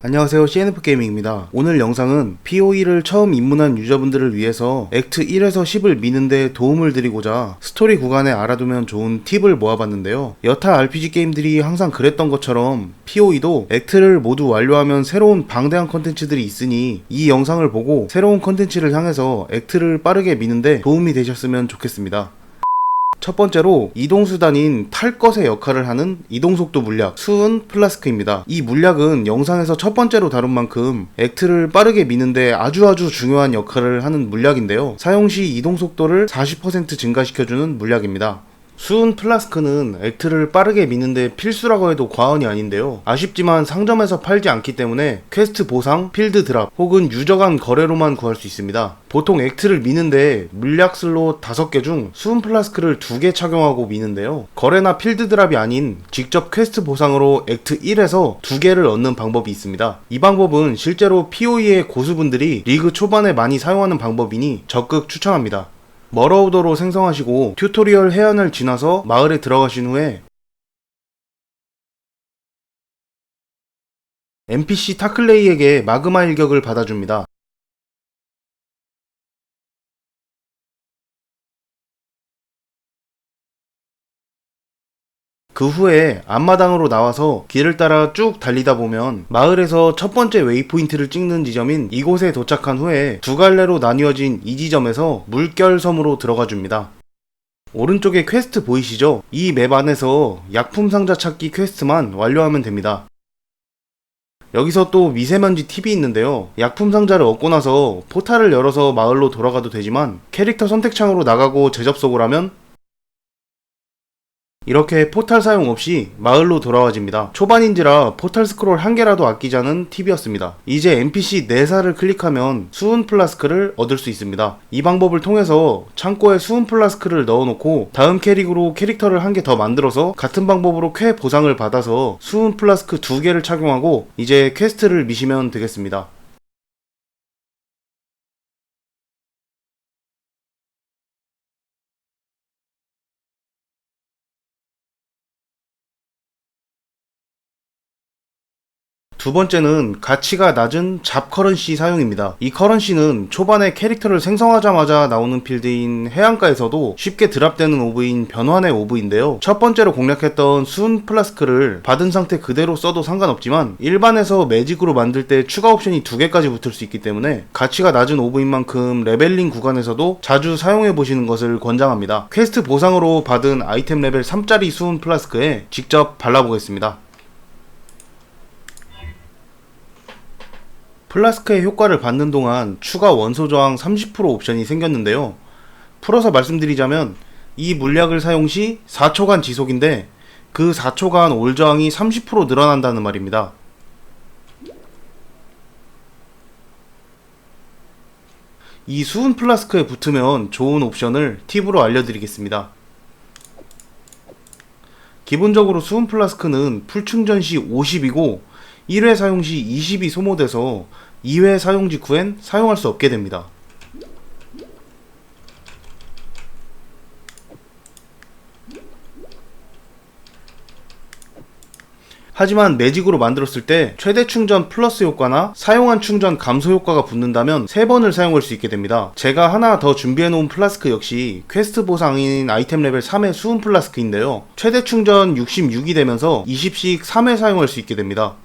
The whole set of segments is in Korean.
안녕하세요 CNF 게이밍입니다. 오늘 영상은 PoE를 처음 입문한 유저분들을 위해서 액트 1에서 10을 미는데 도움을 드리고자 스토리 구간에 알아두면 좋은 팁을 모아봤는데요. 여타 RPG 게임들이 항상 그랬던 것처럼 PoE도 액트를 모두 완료하면 새로운 방대한 컨텐츠들이 있으니 이 영상을 보고 새로운 컨텐츠를 향해서 액트를 빠르게 미는데 도움이 되셨으면 좋겠습니다. 첫 번째로 이동수단인 탈 것의 역할을 하는 이동속도 물약 수은 플라스크입니다. 이 물약은 영상에서 첫 번째로 다룬 만큼 액트를 빠르게 미는데 아주 아주 중요한 역할을 하는 물약인데요. 사용 시 이동속도를 40% 증가시켜주는 물약입니다. 수은 플라스크는 액트를 빠르게 미는데 필수라고 해도 과언이 아닌데요. 아쉽지만 상점에서 팔지 않기 때문에 퀘스트 보상, 필드 드랍 혹은 유저 간 거래로만 구할 수 있습니다. 보통 액트를 미는데 물약 슬롯 5개 중 수은 플라스크를 2개 착용하고 미는데요. 거래나 필드 드랍이 아닌 직접 퀘스트 보상으로 액트 1에서 2개를 얻는 방법이 있습니다. 이 방법은 실제로 PoE의 고수분들이 리그 초반에 많이 사용하는 방법이니 적극 추천합니다. 머러우더로 생성하시고 튜토리얼 해안을 지나서 마을에 들어가신 후에 NPC 타클레이에게 마그마 일격을 받아줍니다. 그 후에 앞마당으로 나와서 길을 따라 쭉 달리다 보면 마을에서 첫 번째 웨이포인트를 찍는 지점인 이곳에 도착한 후에 두 갈래로 나뉘어진 이 지점에서 물결섬으로 들어가 줍니다. 오른쪽에 퀘스트 보이시죠? 이 맵 안에서 약품 상자 찾기 퀘스트만 완료하면 됩니다. 여기서 또 미세먼지 팁이 있는데요. 약품 상자를 얻고 나서 포탈을 열어서 마을로 돌아가도 되지만 캐릭터 선택창으로 나가고 재접속을 하면 이렇게 포탈 사용 없이 마을로 돌아와집니다. 초반인지라 포탈 스크롤 한 개라도 아끼자는 팁이었습니다. 이제 NPC 4살을 클릭하면 수은 플라스크를 얻을 수 있습니다. 이 방법을 통해서 창고에 수은 플라스크를 넣어놓고 다음 캐릭으로 캐릭터를 한 개 더 만들어서 같은 방법으로 쾌 보상을 받아서 수은 플라스크 2개를 착용하고 이제 퀘스트를 미시면 되겠습니다. 두 번째는 가치가 낮은 잡 커런시 사용입니다. 이 커런시는 초반에 캐릭터를 생성하자마자 나오는 필드인 해안가에서도 쉽게 드랍되는 오브인 변환의 오브인데요. 첫 번째로 공략했던 순 플라스크를 받은 상태 그대로 써도 상관없지만 일반에서 매직으로 만들 때 추가 옵션이 두 개까지 붙을 수 있기 때문에 가치가 낮은 오브인 만큼 레벨링 구간에서도 자주 사용해 보시는 것을 권장합니다. 퀘스트 보상으로 받은 아이템 레벨 3짜리 수은 플라스크에 직접 발라보겠습니다. 플라스크의 효과를 받는 동안 추가 원소 저항 30% 옵션이 생겼는데요. 풀어서 말씀드리자면 이 물약을 사용 시 4초간 지속인데 그 4초간 올 저항이 30% 늘어난다는 말입니다. 이 수은 플라스크에 붙으면 좋은 옵션을 팁으로 알려드리겠습니다. 기본적으로 수은 플라스크는 풀충전 시 50이고 1회 사용 시 20이 소모돼서 2회 사용 직후엔 사용할 수 없게 됩니다. 하지만 매직으로 만들었을 때 최대 충전 플러스 효과나 사용한 충전 감소 효과가 붙는다면 3번을 사용할 수 있게 됩니다. 제가 하나 더 준비해 놓은 플라스크 역시 퀘스트 보상인 아이템 레벨 3의 수은 플라스크인데요. 최대 충전 66이 되면서 20씩 3회 사용할 수 있게 됩니다.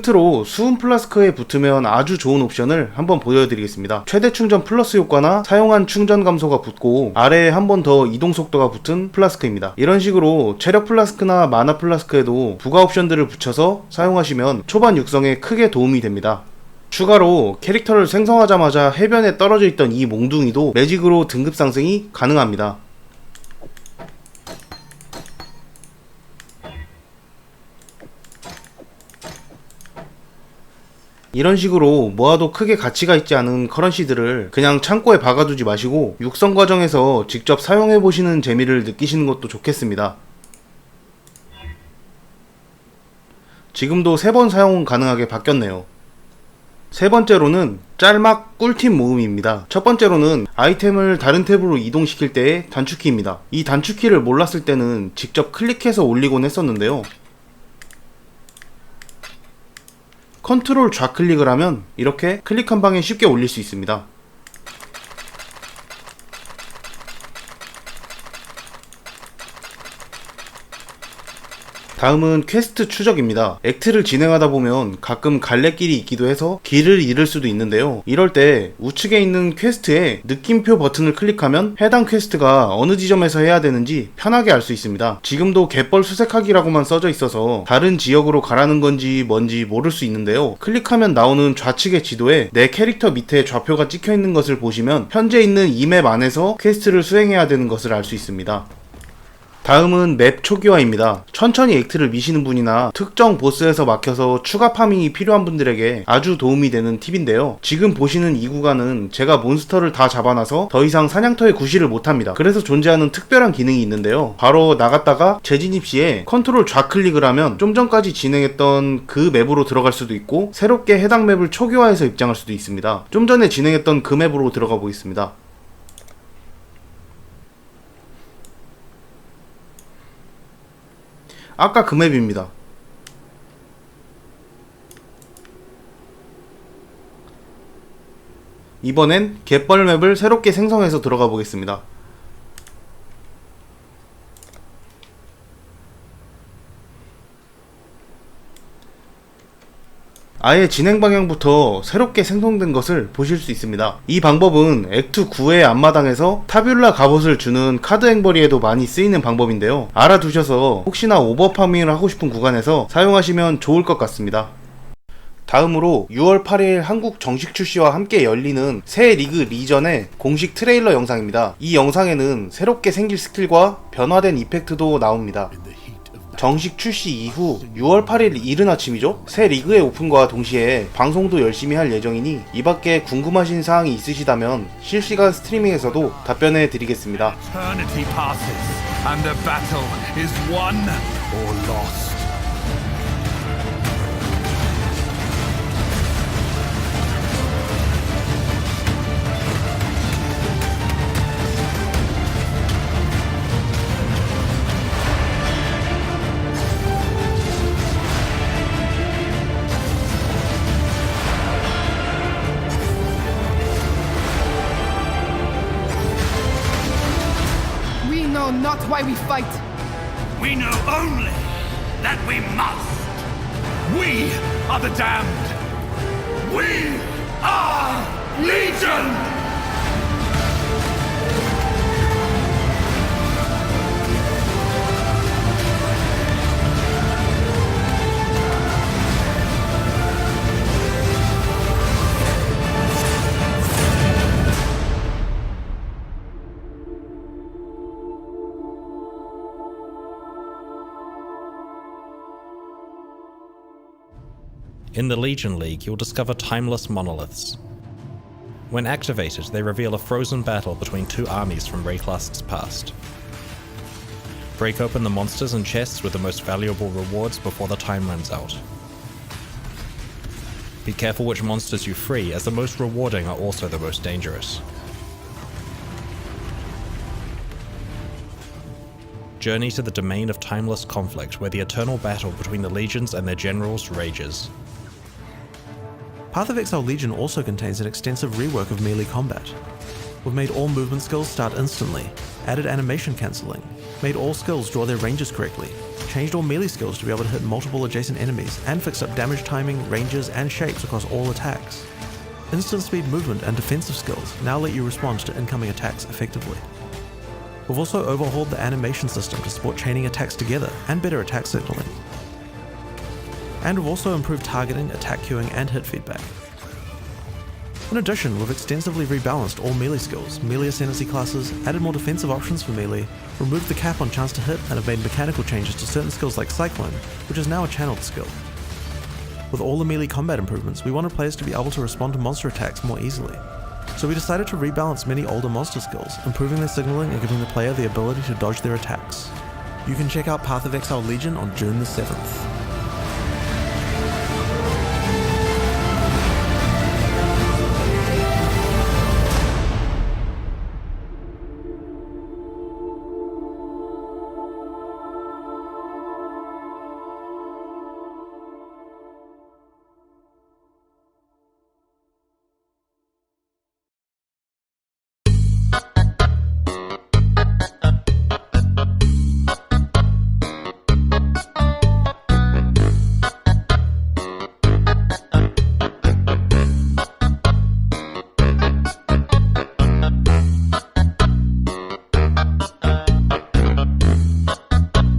끝으로 수은 플라스크에 붙으면 아주 좋은 옵션을 한번 보여드리겠습니다. 최대 충전 플러스 효과나 사용한 충전 감소가 붙고 아래에 한 번 더 이동 속도가 붙은 플라스크입니다. 이런 식으로 체력 플라스크나 마나 플라스크에도 부가 옵션들을 붙여서 사용하시면 초반 육성에 크게 도움이 됩니다. 추가로 캐릭터를 생성하자마자 해변에 떨어져 있던 이 몽둥이도 매직으로 등급 상승이 가능합니다. 이런 식으로 모아도 크게 가치가 있지 않은 커런시들을 그냥 창고에 박아두지 마시고 육성 과정에서 직접 사용해 보시는 재미를 느끼시는 것도 좋겠습니다. 지금도 3번 사용 가능하게 바뀌었네요. 세 번째로는 짤막 꿀팁 모음입니다. 첫 번째로는 아이템을 다른 탭으로 이동시킬 때의 단축키입니다. 이 단축키를 몰랐을 때는 직접 클릭해서 올리곤 했었는데요. 컨트롤 좌클릭을 하면 이렇게 클릭 한 방에 쉽게 올릴 수 있습니다. 다음은 퀘스트 추적입니다. 액트를 진행하다 보면 가끔 갈래길이 있기도 해서 길을 잃을 수도 있는데요. 이럴 때 우측에 있는 퀘스트에 느낌표 버튼을 클릭하면 해당 퀘스트가 어느 지점에서 해야 되는지 편하게 알 수 있습니다. 지금도 갯벌 수색하기라고만 써져 있어서 다른 지역으로 가라는 건지 뭔지 모를 수 있는데요. 클릭하면 나오는 좌측의 지도에 내 캐릭터 밑에 좌표가 찍혀 있는 것을 보시면 현재 있는 이 맵 안에서 퀘스트를 수행해야 되는 것을 알 수 있습니다. 다음은 맵 초기화입니다. 천천히 액트를 미시는 분이나 특정 보스에서 막혀서 추가 파밍이 필요한 분들에게 아주 도움이 되는 팁인데요. 지금 보시는 이 구간은 제가 몬스터를 다 잡아놔서 더 이상 사냥터에 구실을 못합니다. 그래서 존재하는 특별한 기능이 있는데요. 바로 나갔다가 재진입 시에 컨트롤 좌클릭을 하면 좀 전까지 진행했던 그 맵으로 들어갈 수도 있고 새롭게 해당 맵을 초기화해서 입장할 수도 있습니다. 좀 전에 진행했던 그 맵으로 들어가 보겠습니다. 아까 그 맵입니다. 이번엔 갯벌 맵을 새롭게 생성해서 들어가 보겠습니다. 아예 진행 방향부터 새롭게 생성된 것을 보실 수 있습니다. 이 방법은 액트 9의 앞마당에서 타뷸라 갑옷을 주는 카드 행벌이에도 많이 쓰이는 방법인데요. 알아두셔서 혹시나 오버파밍을 하고 싶은 구간에서 사용하시면 좋을 것 같습니다. 다음으로 6월 8일 한국 정식 출시와 함께 열리는 새 리그 리전의 공식 트레일러 영상입니다. 이 영상에는 새롭게 생길 스킬과 변화된 이펙트도 나옵니다. 정식 출시 이후 6월 8일 이른 아침이죠. 새 리그의 오픈과 동시에 방송도 열심히 할 예정이니 이 밖에 궁금하신 사항이 있으시다면 실시간 스트리밍에서도 답변해 드리겠습니다. Damned. We are Legion! In the Legion League, you'll discover timeless monoliths. When activated, they reveal a frozen battle between two armies from Rayclast's past. Break open the monsters and chests with the most valuable rewards before the time runs out. Be careful which monsters you free, as the most rewarding are also the most dangerous. Journey to the domain of timeless conflict, where the eternal battle between the legions and their generals rages. Path of Exile Legion also contains an extensive rework of melee combat. We've made all movement skills start instantly, added animation cancelling, made all skills draw their ranges correctly, changed all melee skills to be able to hit multiple adjacent enemies, and fixed up damage timing, ranges, and shapes across all attacks. Instant speed movement and defensive skills now let you respond to incoming attacks effectively. We've also overhauled the animation system to support chaining attacks together and better attack signaling. And we've also improved targeting, attack queuing, and hit feedback. In addition, we've extensively rebalanced all melee skills, melee ascendancy classes, added more defensive options for melee, removed the cap on chance to hit, and have made mechanical changes to certain skills like Cyclone, which is now a channeled skill. With all the melee combat improvements, we wanted players to be able to respond to monster attacks more easily. So we decided to rebalance many older monster skills, improving their signaling and giving the player the ability to dodge their attacks. You can check out Path of Exile Legion on June the 7th.